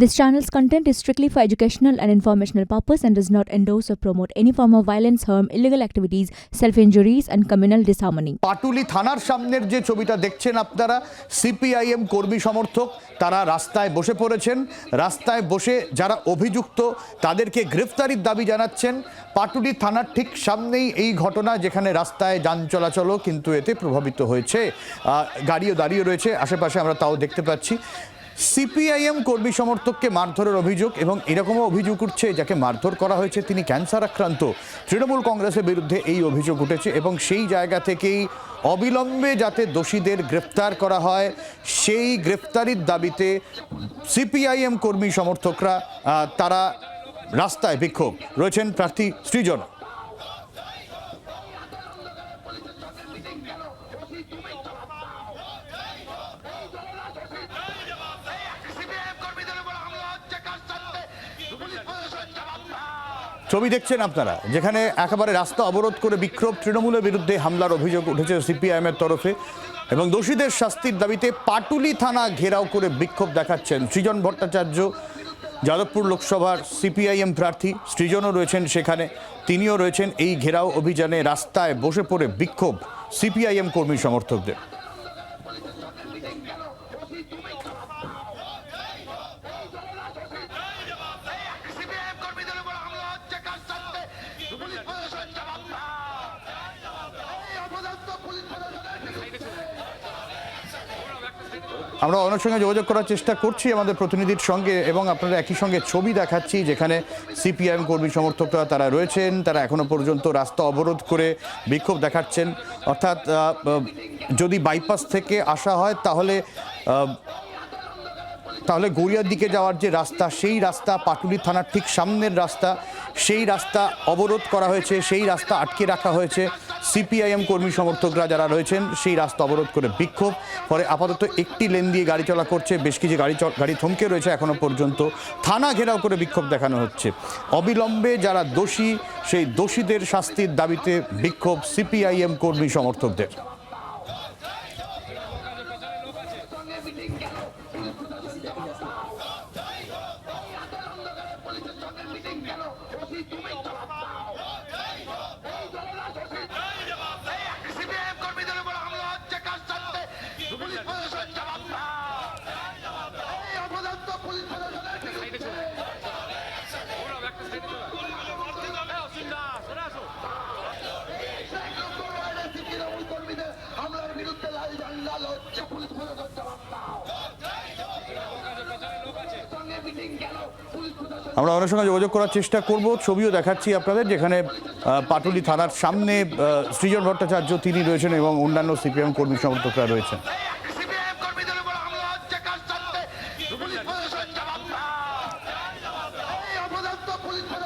This channel's content is strictly for educational and informational purpose and does not endorse or promote any form of violence, harm, illegal activities, self-injuries and communal disharmony. Patuli থানার সামনের যে ছবিটা দেখছেন আপনারা CPIM কর্মী সমর্থক তারা রাস্তায় বসে পড়েছেন রাস্তায় বসে যারা অভিযুক্ত তাদেরকে গ্রেফতারির দাবি জানাচ্ছেন পাটুলি থানার ঠিক সামনেই এই ঘটনা যেখানে রাস্তায় যান চলাচলও কিন্তু এতে প্রভাবিত হয়েছে গাড়িও দাঁড়িয়ে রয়েছে আশেপাশে আমরা তাও দেখতে পাচ্ছি সিপিআইএম কর্মী সমর্থককে মারধরের অভিযোগ এবং এরকমও অভিযোগ উঠছে যাকে মারধর করা হয়েছে তিনি ক্যান্সার আক্রান্ত। তৃণমূল কংগ্রেসের বিরুদ্ধে এই অভিযোগ উঠেছে এবং সেই জায়গা থেকেই অবিলম্বে যাতে দোষীদের গ্রেফতার করা হয়, সেই গ্রেফতারির দাবিতে সিপিআইএম কর্মী সমর্থকরা তারা রাস্তায় বিক্ষোভ। রয়েছেন প্রার্থী সৃজন। ছবি দেখছেন আপনারা, যেখানে একেবারে রাস্তা অবরোধ করে বিক্ষোভ তৃণমূলের বিরুদ্ধে হামলার অভিযোগ উঠেছে সিপিআইএমের তরফে। এবং দোষীদের শাস্তির দাবিতে পাটুলি থানা ঘেরাও করে বিক্ষোভ দেখাচ্ছেন সৃজন ভট্টাচার্য, যাদবপুর লোকসভার সিপিআইএম প্রার্থী। সৃজনও রয়েছেন সেখানে, তিনিও রয়েছেন এই ঘেরাও অভিযানে রাস্তায় বসে পড়ে বিক্ষোভ সিপিআইএম কর্মী সমর্থকদের। আমরা অনেক সঙ্গে যোগাযোগ করার চেষ্টা করছি আমাদের প্রতিনিধির সঙ্গে এবং আপনারা একই সঙ্গে ছবি দেখাচ্ছি যেখানে সিপিআইএম কর্মী সমর্থকরা তারা রয়েছেন, তারা এখনও পর্যন্ত রাস্তা অবরোধ করে বিক্ষোভ দেখাচ্ছেন। অর্থাৎ যদি বাইপাস থেকে আসা হয় তাহলে তাহলে গড়িয়ার দিকে যাওয়ার যে রাস্তা, সেই রাস্তা পাটুলি থানার ঠিক সামনের রাস্তা, সেই রাস্তা অবরোধ করা হয়েছে, সেই রাস্তা আটকে রাখা হয়েছে। সিপিআইএম কর্মী সমর্থকরা যারা রয়েছেন, সেই রাস্তা অবরোধ করে বিক্ষোভ। পরে আপাতত একটি লেন দিয়ে গাড়ি চলা করছে, বেশ কিছু গাড়ি গাড়ি থমকে রয়েছে এখনও পর্যন্ত। থানা ঘেরাও করে বিক্ষোভ দেখানো হচ্ছে। অবিলম্বে যারা দোষী, সেই দোষীদের শাস্তির দাবিতে বিক্ষোভ সিপিআইএম কর্মী সমর্থকদের। উপর হামলা হচ্ছে পুলিশ প্রশাসন বিরুদ্ধে লাল ঝান্ডা লড়ছে পুলিশ জবাব দাও আমরা অনেক সঙ্গে যোগাযোগ করার চেষ্টা করব, ছবিও দেখাচ্ছি আপনাদের, যেখানে পাটুলি থানার সামনে সৃজন ভট্টাচার্য তিনি রয়েছেন এবং অন্যান্য সিপিএম কর্মী সমর্থকরা রয়েছেন।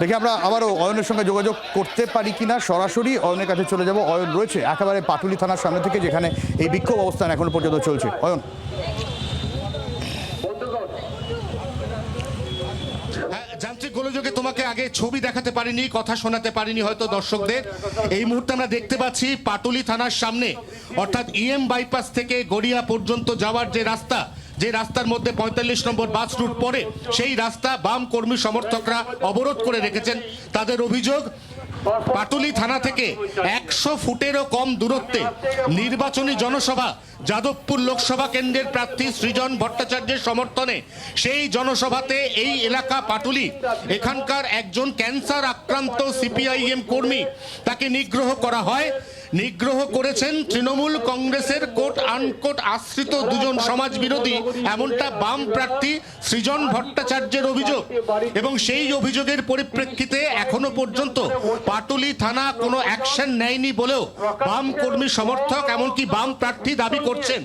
দেখি আমরা আবারও অয়নের সঙ্গে যোগাযোগ করতে পারি কিনা, সরাসরি অয়নের কাছে চলে যাব। অয়ন রয়েছে একেবারে পাটুলি থানার সামনে থেকে, যেখানে এই বিক্ষোভ অবস্থান এখনও পর্যন্ত চলছে। অয়ন হ্যাঁ, যান্ত্রিক গোলযোগে তোমাকে আগে ছবি দেখাতে পারিনি, কথা শোনাতে পারিনি হয়তো দর্শকদের। এই মুহূর্তে আমরা দেখতে পাচ্ছি পাটুলি থানার সামনে, অর্থাৎ ইএম বাইপাস থেকে গড়িয়া পর্যন্ত যাওয়ার যে রাস্তা, যে রাস্তার মধ্যে পঁয়তাল্লিশ নম্বর বাস রুট পরে সেই রাস্তা বাম কর্মী সমর্থকরা অবরোধ করে রেখেছেন। তাদের অভিযোগ পাটুলি থানা থেকে একশো ফুটেরও কম দূরত্বে নির্বাচনী জনসভা, যাদবপুর লোকসভা কেন্দ্রের প্রার্থী সৃজন ভট্টাচার্যের সমর্থনে। সেই জনসভাতে এই এলাকা পাটুলি, এখানকার একজন ক্যান্সার আক্রান্ত সিপিআইএম কর্মী, তাকে নিগ্রহ করা হয়। নিগ্রহ করেছেন তৃণমূল কংগ্রেসের কোট আনকোট আশ্রিত দুজন সমাজ বিরোধী এমনটা বাম প্রার্থী সৃজন ভট্টাচার্যের অভিযোগ। এবং সেই অভিযোগের পরিপ্রেক্ষিতে এখনও পর্যন্ত পাটুলি থানা কোনো অ্যাকশন নেয়নি বলেও বাম কর্মী সমর্থক, এমনকি বাম প্রার্থী দাবি করছেন।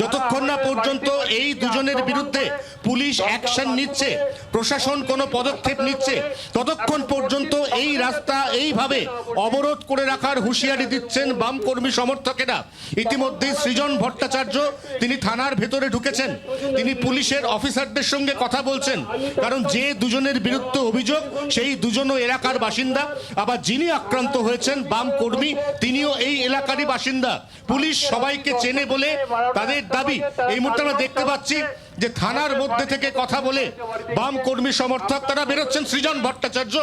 যতক্ষণ না পর্যন্ত এই দুজনের বিরুদ্ধে পুলিশ অ্যাকশন নিচ্ছে প্রশাসন কোনো পদক্ষেপ নিচ্ছে ততক্ষণ পর্যন্ত এই রাস্তা এইভাবে অবরোধ করে রাখার হুঁশিয়ারি দিচ্ছেন বাম কর্মী সমর্থকেরা। ইতিমধ্যে সৃজন ভট্টাচার্য তিনি থানার ভেতরে ঢুকেছেন। তিনি পুলিশের অফিসারদের সঙ্গে কথা বলছেন কারণ যে দুজনের বিরুদ্ধে অভিযোগ সেই দুজনও এলাকার বাসিন্দা। আবার যিনি আক্রান্ত হয়েছেন বাম কর্মী তিনিও এই এলাকারই বাসিন্দা। পুলিশ সবাইকে চেনে বলে তাদের দাবি। এই মুহূর্তে আমরা দেখতে পাচ্ছি যে থানার মধ্যে থেকে কথা বলে বাম কর্মী সমর্থক তারা বেরোচ্ছেন সৃজন ভট্টাচার্য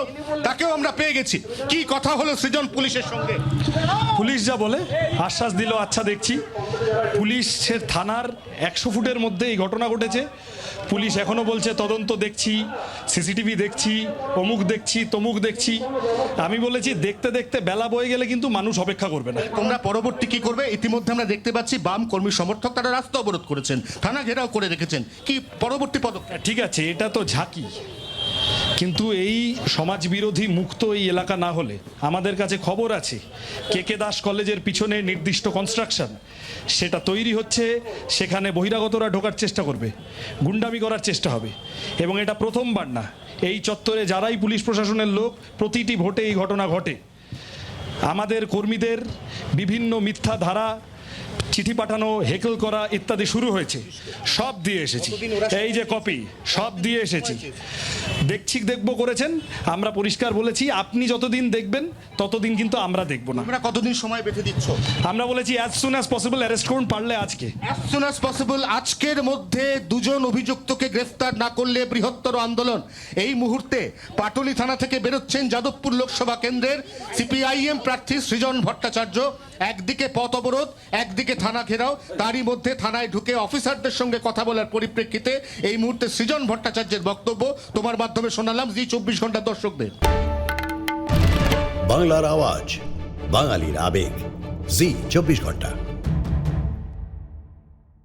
তাকেও আমরা পেয়ে গেছি। কি কথা হলো সৃজন পুলিশের সঙ্গে? পুলিশ যা বলে আশ্বাস দিল আচ্ছা দেখছি। পুলিশের থানার একশো ফুটের মধ্যে এই ঘটনা ঘটেছে। পুলিশ এখনও বলছে তদন্ত দেখছি সিসিটিভি দেখছি অমুক দেখছি তমুক দেখছি। আমি বলেছি দেখতে দেখতে বেলা বয়ে গেলে কিন্তু মানুষ অপেক্ষা করবে না। তোমরা পরবর্তী কি করবে? ইতিমধ্যে আমরা দেখতে পাচ্ছি বাম কর্মী সমর্থক তারা রাস্তা অবরোধ করেছেন থানা ঘেরাও করে রেখেছেন কি পরবর্তী পদক্ষেপ? ঠিক আছে, এটা তো ঝাঁকি। কিন্তু এই সমাজ বিরোধী মুক্ত এই এলাকা না হলে আমাদের কাছে খবর আছে, কে কে দাস কলেজের পিছনে নির্দিষ্ট কনস্ট্রাকশন সেটা তৈরি হচ্ছে, সেখানে বহিরাগতরা ঢোকার চেষ্টা করবে, গুন্ডামি করার চেষ্টা হবে, এবং এটা প্রথমবার না, এই চত্বরে যারাই পুলিশ প্রশাসনের লোক, প্রতিটি ভোটে এই ঘটনা ঘটে। আমাদের কর্মীদের বিভিন্ন মিথ্যা ধারা চিঠি পাঠানো হেকল করা ইত্যাদি শুরু হয়েছে। সব দিয়ে এসেছি। এই যে কপি সব দিয়ে এসেছি। দেখছি দেখব করেছেন। আমরা পরিষ্কার বলেছি আপনি যতদিন দেখবেন ততদিন কিন্তু আমরা দেখব না। আমরা কতদিন সময় বেঁধে দিচ্ছ? আমরা বলেছি as soon as possible arrest করুন পারলে আজকে। অ্যাজ সুন অ্যাজ পসিবল আজকের মধ্যে দুজন অভিযুক্তকে গ্রেফতার না করলে বৃহত্তর আন্দোলন। এই মুহূর্তে পাটলি থানা থেকে বেরোচ্ছেন যাদবপুর লোকসভা কেন্দ্রের সিপিআইএম প্রার্থী সৃজন ভট্টাচার্য। একদিকে পথ অবরোধ একদিকে থানা ঘেরাও। তারই মধ্যে থানায় ঢুকে অফিসারদের সঙ্গে কথা বলার পরিপ্রেক্ষিতে এই মুহূর্তে সৃজন ভট্টাচার্যের বক্তব্য। তোমার মাধ্যমে শোনালাম জি চব্বিশ ঘণ্টা দর্শকদের। বাংলার আওয়াজ বাঙালির আবেগ জি চব্বিশ ঘণ্টা।